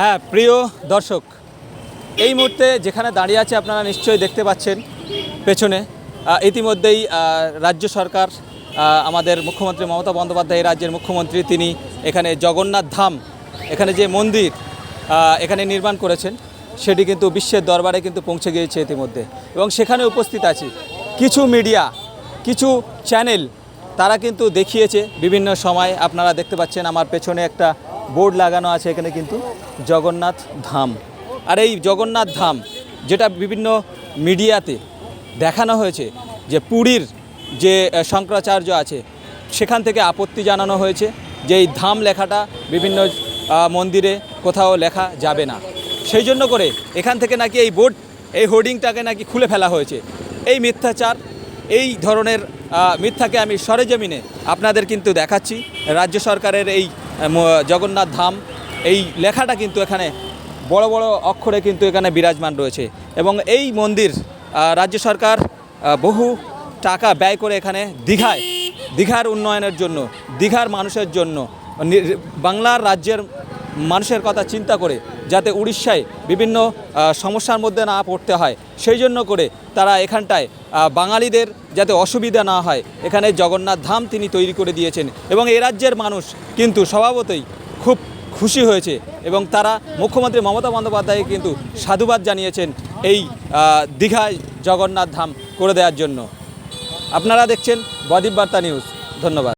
হ্যাঁ প্রিয় দর্শক, এই মুহূর্তে যেখানে দাঁড়িয়ে আছে আপনারা নিশ্চয়ই দেখতে পাচ্ছেন পেছনে। ইতিমধ্যেই রাজ্য সরকার আমাদের মুখ্যমন্ত্রী মমতা বন্দ্যোপাধ্যায়, রাজ্যের মুখ্যমন্ত্রী তিনি এখানে জগন্নাথ ধাম, এখানে যে মন্দির এখানে নির্মাণ করেছেন, সেটি কিন্তু বিশ্বের দরবারে কিন্তু পৌঁছে গিয়েছে ইতিমধ্যে। এবং সেখানে উপস্থিত আছি। কিছু মিডিয়া, কিছু চ্যানেল, তারা কিন্তু দেখিয়েছে। বিভিন্ন সময় আপনারা দেখতে পাচ্ছেন আমার পেছনে একটা বোর্ড লাগানো আছে এখানে কিন্তু জগন্নাথ ধাম। আর এই জগন্নাথ ধাম যেটা বিভিন্ন মিডিয়াতে দেখানো হয়েছে যে পুরীর যে শঙ্করাচার্য আছে, সেখান থেকে আপত্তি জানানো হয়েছে যে এই ধাম লেখাটা বিভিন্ন মন্দিরে কোথাও লেখা যাবে না। সেই জন্য করে এখান থেকে নাকি এই বোর্ড, এই হোর্ডিংটাকে নাকি খুলে ফেলা হয়েছে। এই মিথ্যাচার, এই ধরনের মিথ্যাকে আমি সরেজমিনে আপনাদের কিন্তু দেখাচ্ছি। রাজ্য সরকারের এই জগন্নাথ ধাম, এই লেখাটা কিন্তু এখানে বড় বড় অক্ষরে কিন্তু এখানে বিরাজমান রয়েছে। এবং এই মন্দির রাজ্য সরকার বহু টাকা ব্যয় করে এখানে দীঘায়, দীঘার উন্নয়নের জন্য, দীঘার মানুষের জন্য বাংলার রাজ্যের মানুষের কথা চিন্তা করে যাতে উড়িষ্যায় বিভিন্ন সমস্যার মধ্যে না পড়তে হয়। সেই জন্য করে তারা এখানটায় বাঙালিদের যাতে অসুবিধা না হয়, এখানে জগন্নাথ ধাম তিনি তৈরি করে দিয়েছেন। এবং এ রাজ্যের মানুষ কিন্তু স্বভাবতই খুব খুশি হয়েছে এবং তারা মুখ্যমন্ত্রী মমতা বন্দ্যোপাধ্যায় কিন্তু সাধুবাদ জানিয়েছেন এই দীঘায় জগন্নাথ ধাম করে দেওয়ার জন্য। আপনারা দেখছেন বদ্বীপ বার্তা নিউজ। ধন্যবাদ।